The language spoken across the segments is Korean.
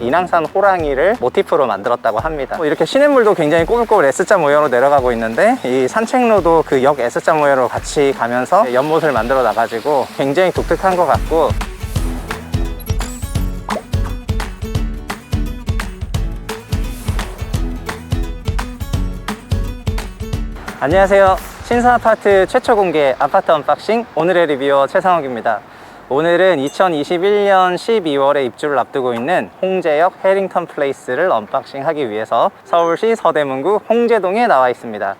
인왕산 호랑이를 모티프로 만들었다고 합니다. 뭐 이렇게 시냇물도 굉장히 꼬불꼬불 S자 모양으로 내려가고 있는데 이 산책로도 그 역 S자 모양으로 같이 가면서 연못을 만들어 놔가지고 굉장히 독특한 것 같고 안녕하세요. 신사 아파트 최초 공개 아파트 언박싱 오늘의 리뷰어 최상욱입니다. 오늘은 2021년 12월에 입주를 앞두고 있는 홍제역 해링턴 플레이스를 언박싱 하기 위해서 서울시 서대문구 홍제동에 나와 있습니다.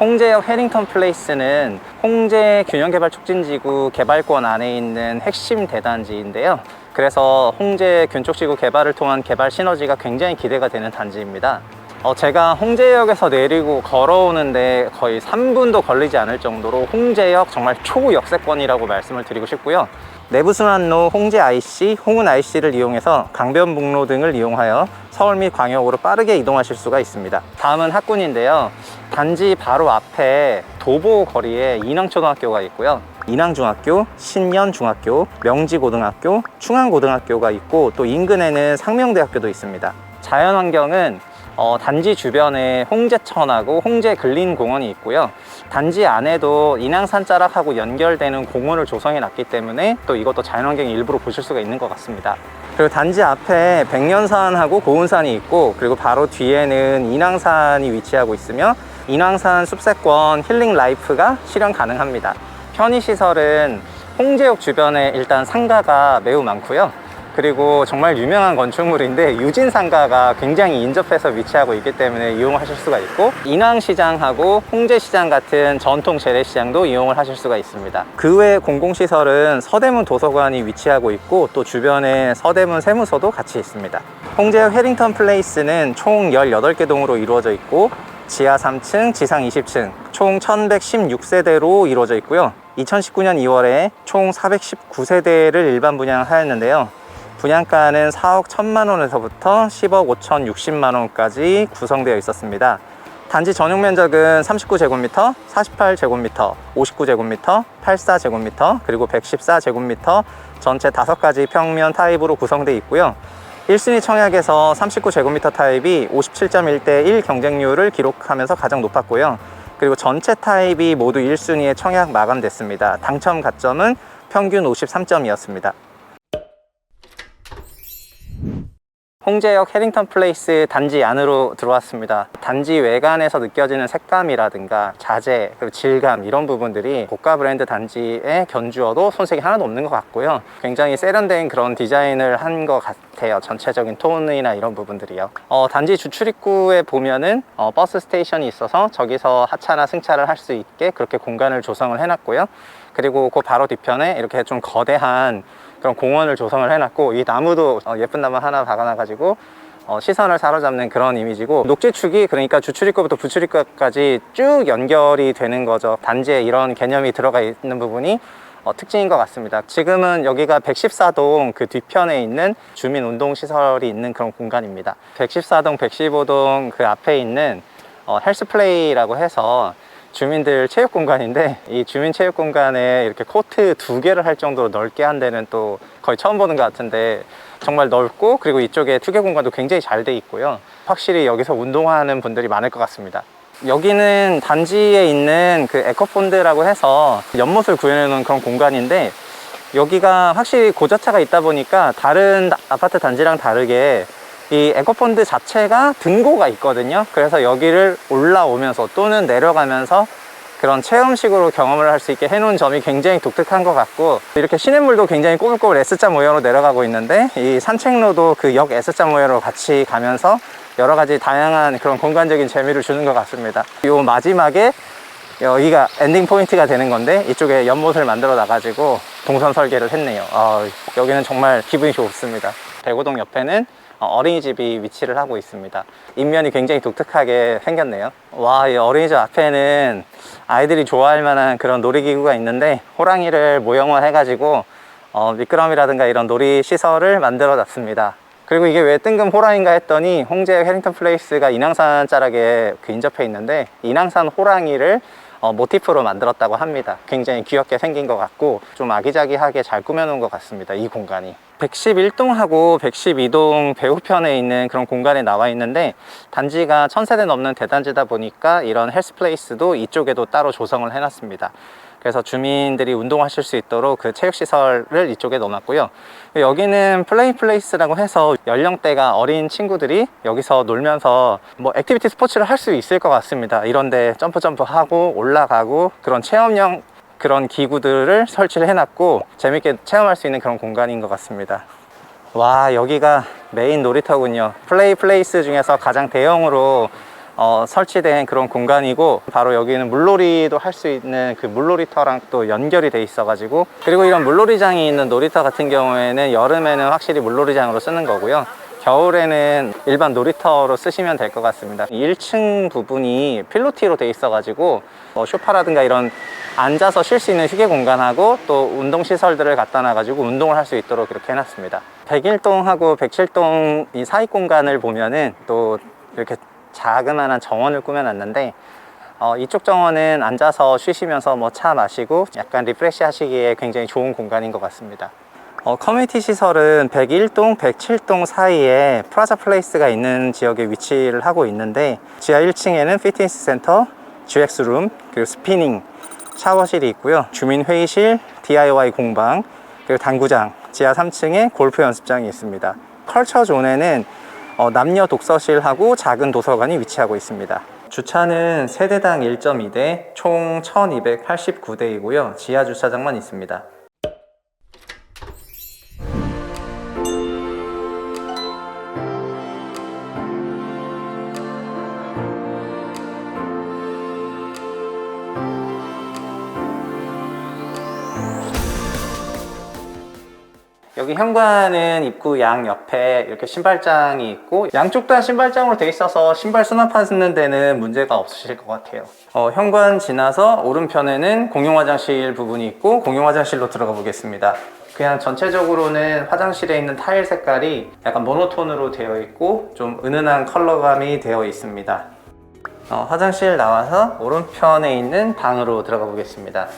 홍제역 해링턴 플레이스는 홍제 균형개발 촉진지구 개발권 안에 있는 핵심 대단지인데요. 그래서 홍제 균촉지구 개발을 통한 개발 시너지가 굉장히 기대가 되는 단지입니다. 어, 제가 홍제역에서 내리고 걸어오는데 거의 3분도 걸리지 않을 정도로 홍제역 정말 초역세권이라고 말씀을 드리고 싶고요. 내부순환로 홍제 IC, 홍은 IC를 이용해서 강변북로 등을 이용하여 서울 및 광역으로 빠르게 이동하실 수가 있습니다. 다음은 학군인데요. 단지 바로 앞에 도보 거리에 인왕초등학교가 있고요. 인왕중학교, 신년중학교, 명지고등학교, 충안고등학교가 있고 또 인근에는 상명대학교도 있습니다. 자연환경은 어, 단지 주변에 홍제천하고 홍제 근린공원이 있고요. 단지 안에도 인왕산 자락하고 연결되는 공원을 조성해 놨기 때문에 또 이것도 자연환경의 일부로 보실 수가 있는 것 같습니다. 그리고 단지 앞에 백년산하고 고운산이 있고 그리고 바로 뒤에는 인왕산이 위치하고 있으며 인왕산 숲세권 힐링 라이프가 실현 가능합니다. 편의시설은 홍제역 주변에 일단 상가가 매우 많고요. 그리고 정말 유명한 건축물인데 유진상가가 굉장히 인접해서 위치하고 있기 때문에 이용하실 수가 있고 인왕시장하고 홍제시장 같은 전통 재래시장도 이용을 하실 수가 있습니다. 그 외 공공시설은 서대문 도서관이 위치하고 있고 또 주변에 서대문 세무서도 같이 있습니다. 홍제역 해링턴 플레이스는 총 18개 동으로 이루어져 있고 지하 3층, 지상 20층, 총 1116세대로 이루어져 있고요. 2019년 2월에 총 419세대를 일반 분양하였는데요. 분양가는 4억 1천만 원에서부터 10억 5천 60만 원까지 구성되어 있었습니다. 단지 전용 면적은 39제곱미터, 48제곱미터, 59제곱미터, 84제곱미터, 그리고 114제곱미터 전체 5가지 평면 타입으로 구성되어 있고요. 1순위 청약에서 39제곱미터 타입이 57.1대 1 경쟁률을 기록하면서 가장 높았고요. 그리고 전체 타입이 모두 1순위에 청약 마감됐습니다. 당첨 가점은 평균 53점이었습니다. 홍제역 해링턴 플레이스 단지 안으로 들어왔습니다. 단지 외관에서 느껴지는 색감이라든가 자재, 그리고 질감 이런 부분들이 고가 브랜드 단지에 견주어도 손색이 하나도 없는 것 같고요. 굉장히 세련된 그런 디자인을 한 것 같아요. 전체적인 톤이나 이런 부분들이요. 어, 단지 주출 입구에 보면은 어, 버스 스테이션이 있어서 저기서 하차나 승차를 할 수 있게 그렇게 공간을 조성을 해놨고요. 그리고 그 바로 뒤편에 이렇게 좀 거대한 그런 공원을 조성을 해놨고 이 나무도 어, 예쁜 나무 하나 박아놔가지고 어, 시선을 사로잡는 그런 이미지고 녹지축이 그러니까 주출입구부터 부출입구까지 쭉 연결이 되는 거죠. 단지에 이런 개념이 들어가 있는 부분이 어, 특징인 것 같습니다. 지금은 여기가 114동 그 뒤편에 있는 주민운동시설이 있는 그런 공간입니다. 114동 115동 그 앞에 있는 어, 헬스플레이라고 해서 주민들 체육 공간인데 이 주민 체육 공간에 이렇게 코트 두 개를 할 정도로 넓게 한 데는 또 거의 처음 보는 것 같은데 정말 넓고 그리고 이쪽에 투개 공간도 굉장히 잘 돼 있고요. 확실히 여기서 운동하는 분들이 많을 것 같습니다. 여기는 단지에 있는 그 에코폰드라고 해서 연못을 구현해 놓은 그런 공간인데 여기가 확실히 고저차가 있다 보니까 다른 아파트 단지랑 다르게 이 에코펀드 자체가 등고가 있거든요. 그래서 여기를 올라오면서 또는 내려가면서 그런 체험식으로 경험을 할 수 있게 해놓은 점이 굉장히 독특한 것 같고 이렇게 시냇물도 굉장히 꼬불꼬불 S자 모양으로 내려가고 있는데 이 산책로도 그 역 S자 모양으로 같이 가면서 여러 가지 다양한 그런 공간적인 재미를 주는 것 같습니다. 요 마지막에 여기가 엔딩 포인트가 되는 건데 이쪽에 연못을 만들어 놔가지고 동선 설계를 했네요. 아, 여기는 정말 기분이 좋습니다. 대고동 옆에는 어, 어린이집이 위치를 하고 있습니다. 인면이 굉장히 독특하게 생겼네요. 와, 이 어린이집 앞에는 아이들이 좋아할 만한 그런 놀이기구가 있는데 호랑이를 모형화 해가지고 어, 미끄럼이라든가 이런 놀이 시설을 만들어 놨습니다. 그리고 이게 왜 뜬금 호랑인가 했더니 홍제 해링턴 플레이스가 인왕산 자락에 그 인접해 있는데 인왕산 호랑이를 어, 모티프로 만들었다고 합니다. 굉장히 귀엽게 생긴 것 같고 좀 아기자기하게 잘 꾸며놓은 것 같습니다. 이 공간이. 111동하고 112동 배우편에 있는 그런 공간에 나와 있는데 단지가 1000세대 넘는 대단지다 보니까 이런 헬스플레이스도 이쪽에도 따로 조성을 해놨습니다. 그래서 주민들이 운동하실 수 있도록 그 체육시설을 이쪽에 넣어놨고요. 여기는 플레이 플레이스라고 해서 연령대가 어린 친구들이 여기서 놀면서 뭐 액티비티 스포츠를 할 수 있을 것 같습니다. 이런데 점프 점프 하고 올라가고 그런 체험형 그런 기구들을 설치를 해놨고 재밌게 체험할 수 있는 그런 공간인 것 같습니다. 와 여기가 메인 놀이터군요. 플레이 플레이스 중에서 가장 대형으로 어, 설치된 그런 공간이고 바로 여기는 물놀이도 할 수 있는 그 물놀이터랑 또 연결이 돼 있어 가지고 그리고 이런 물놀이장이 있는 놀이터 같은 경우에는 여름에는 확실히 물놀이장으로 쓰는 거고요. 겨울에는 일반 놀이터로 쓰시면 될 것 같습니다. 1층 부분이 필로티로 돼 있어 가지고 뭐 쇼파라든가 이런 앉아서 쉴 수 있는 휴게 공간하고 또 운동 시설들을 갖다 놔 가지고 운동을 할 수 있도록 이렇게 해놨습니다. 101동하고 107동 이 사이 공간을 보면은 또 이렇게 자그마한 정원을 꾸며놨는데 어, 이쪽 정원은 앉아서 쉬시면서 뭐 차 마시고 약간 리프레시 하시기에 굉장히 좋은 공간인 것 같습니다. 어, 커뮤니티 시설은 101동, 107동 사이에 프라자 플레이스가 있는 지역에 위치를 하고 있는데 지하 1층에는 피트니스 센터, GX 룸, 그리고 스피닝, 샤워실이 있고요. 주민 회의실, DIY 공방, 그리고 당구장, 지하 3층에 골프 연습장이 있습니다. 컬처 존에는 어, 남녀 독서실하고 작은 도서관이 위치하고 있습니다. 주차는 세대당 1.2대, 총 1289대이고요. 지하 주차장만 있습니다. 여기 현관은 입구 양 옆에 이렇게 신발장이 있고 양쪽 다 신발장으로 돼 있어서 신발 수납하는 데는 문제가 없으실 것 같아요. 어, 현관 지나서 오른편에는 공용 화장실 부분이 있고 공용 화장실로 들어가 보겠습니다. 그냥 전체적으로는 화장실에 있는 타일 색깔이 약간 모노톤으로 되어 있고 좀 은은한 컬러감이 되어 있습니다. 어, 화장실 나와서 오른편에 있는 방으로 들어가 보겠습니다.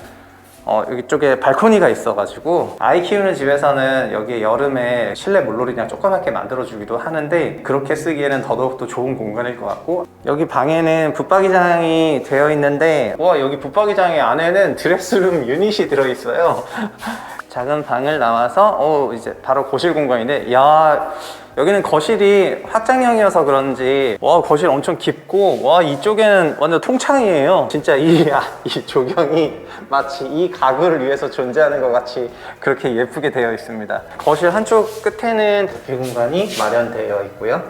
어, 여기 쪽에 발코니가 있어가지고 아이 키우는 집에서는 여기 여름에 실내 물놀이장 조그맣게 만들어주기도 하는데 그렇게 쓰기에는 더더욱 더 좋은 공간일 것 같고 여기 방에는 붙박이장이 되어 있는데 와 여기 붙박이장의 안에는 드레스룸 유닛이 들어있어요. 작은 방을 나와서 어 이제 바로 거실 공간인데 야 여기는 거실이 확장형이어서 그런지 와 거실 엄청 깊고 와 이쪽에는 완전 통창이에요. 진짜 이, 아, 이 조경이 마치 이 가구를 위해서 존재하는 것 같이 그렇게 예쁘게 되어 있습니다. 거실 한쪽 끝에는 대피 공간이 마련되어 있고요.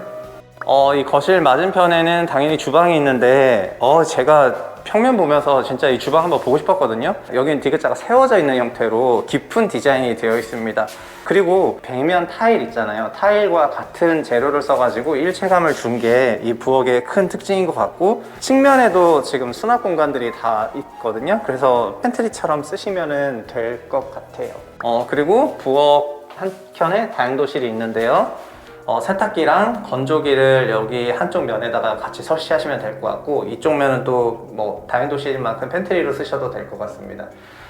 어, 이 거실 맞은편에는 당연히 주방이 있는데, 어, 제가 평면 보면서 진짜 이 주방 한번 보고 싶었거든요. 여기는 디귿자가 세워져 있는 형태로 깊은 디자인이 되어 있습니다. 그리고 벽면 타일 있잖아요. 타일과 같은 재료를 써가지고 일체감을 준 게 이 부엌의 큰 특징인 것 같고, 측면에도 지금 수납 공간들이 다 있거든요. 그래서 팬트리처럼 쓰시면 될 것 같아요. 어, 그리고 부엌 한켠에 다용도실이 있는데요. 어, 세탁기랑 건조기를 여기 한쪽 면에다가 같이 설치하시면 될 것 같고 이쪽 면은 또 뭐 다용도실인 만큼 팬트리로 쓰셔도 될 것 같습니다.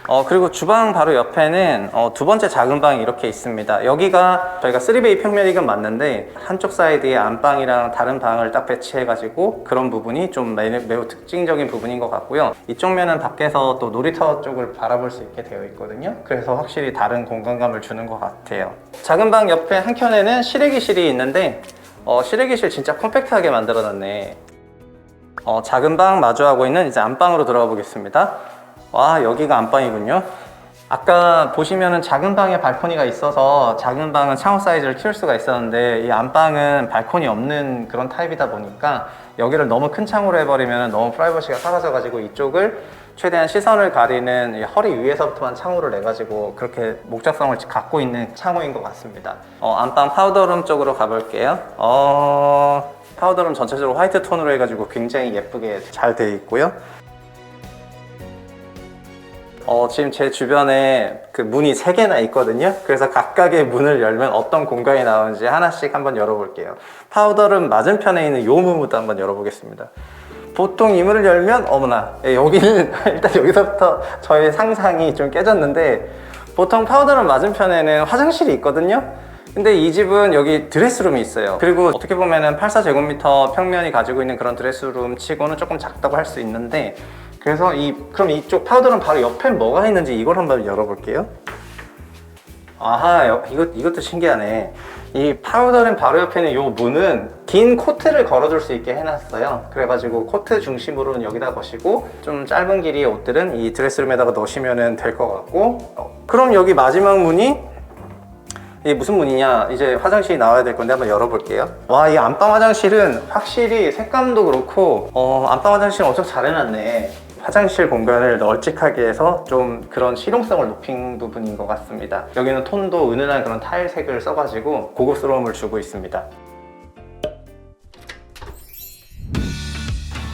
어, 그리고 주방 바로 옆에는 어, 두 번째 작은 방이 이렇게 있습니다. 여기가 저희가 3베이 평면이건 맞는데 한쪽 사이드에 안방이랑 다른 방을 딱 배치해가지고 그런 부분이 좀 매, 매우 특징적인 부분인 것 같고요. 이쪽 면은 밖에서 또 놀이터 쪽을 바라볼 수 있게 되어 있거든요. 그래서 확실히 다른 공간감을 주는 것 같아요. 작은 방 옆에 한켠에는 실외기실이 있는데 어, 실외기실 진짜 컴팩트하게 만들어놨네. 어, 작은 방 마주하고 있는 이제 안방으로 들어가 보겠습니다. 와, 여기가 안방이군요. 아까 보시면은 작은 방에 발코니가 있어서 작은 방은 창호 사이즈를 키울 수가 있었는데 이 안방은 발코니 없는 그런 타입이다 보니까 여기를 너무 큰 창호로 해버리면 너무 프라이버시가 사라져가지고 이쪽을 최대한 시선을 가리는 이 허리 위에서부터만 창호를 내가지고 그렇게 목적성을 갖고 있는 창호인 것 같습니다. 어, 안방 파우더룸 쪽으로 가볼게요. 어, 파우더룸 전체적으로 화이트 톤으로 해가지고 굉장히 예쁘게 잘 되어 있고요. 어, 지금 제 주변에 그 문이 세 개나 있거든요. 그래서 각각의 문을 열면 어떤 공간이 나오는지 하나씩 한번 열어볼게요. 파우더룸 맞은편에 있는 요 문부터 한번 열어보겠습니다. 보통 이 문을 열면, 어머나, 예, 여기는 일단 여기서부터 저의 상상이 좀 깨졌는데, 보통 파우더룸 맞은편에는 화장실이 있거든요. 근데 이 집은 여기 드레스룸이 있어요. 그리고 어떻게 보면은 84제곱미터 평면이 가지고 있는 그런 드레스룸 치고는 조금 작다고 할 수 있는데 그래서 이 그럼 이쪽 파우더룸 바로 옆에 뭐가 있는지 이걸 한번 열어볼게요. 아하, 여- 이것, 이것도 신기하네. 이 파우더룸 바로 옆에는 이 문은 긴 코트를 걸어줄 수 있게 해놨어요. 그래가지고 코트 중심으로는 여기다 거시고 좀 짧은 길이의 옷들은 이 드레스룸에다가 넣으시면 될 것 같고 어, 그럼 여기 마지막 문이 이게 무슨 문이냐 이제 화장실이 나와야 될 건데 한번 열어볼게요 와 이 안방 화장실은 확실히 색감도 그렇고 어, 안방 화장실 엄청 잘 해놨네 화장실 공간을 널찍하게 해서 좀 그런 실용성을 높인 부분인 것 같습니다 여기는 톤도 은은한 그런 타일색을 써가지고 고급스러움을 주고 있습니다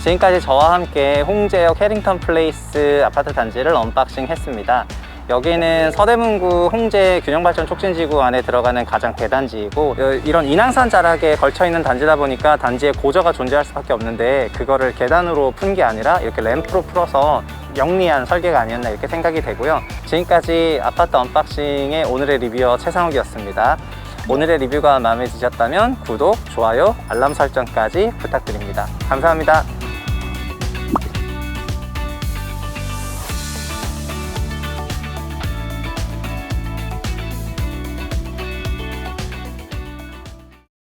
지금까지 저와 함께 홍제역 해링턴 플레이스 아파트 단지를 언박싱 했습니다. 여기는 서대문구 홍제 균형발전 촉진지구 안에 들어가는 가장 대단지이고 어, 이런 인왕산 자락에 걸쳐 있는 단지다 보니까 단지에 고저가 존재할 수밖에 없는데 그거를 계단으로 푼 게 아니라 이렇게 램프로 풀어서 영리한 설계가 아니었나 이렇게 생각이 되고요. 지금까지 아파트 언박싱의 오늘의 리뷰어 최상욱이었습니다. 오늘의 리뷰가 마음에 드셨다면 구독, 좋아요, 알람 설정까지 부탁드립니다. 감사합니다.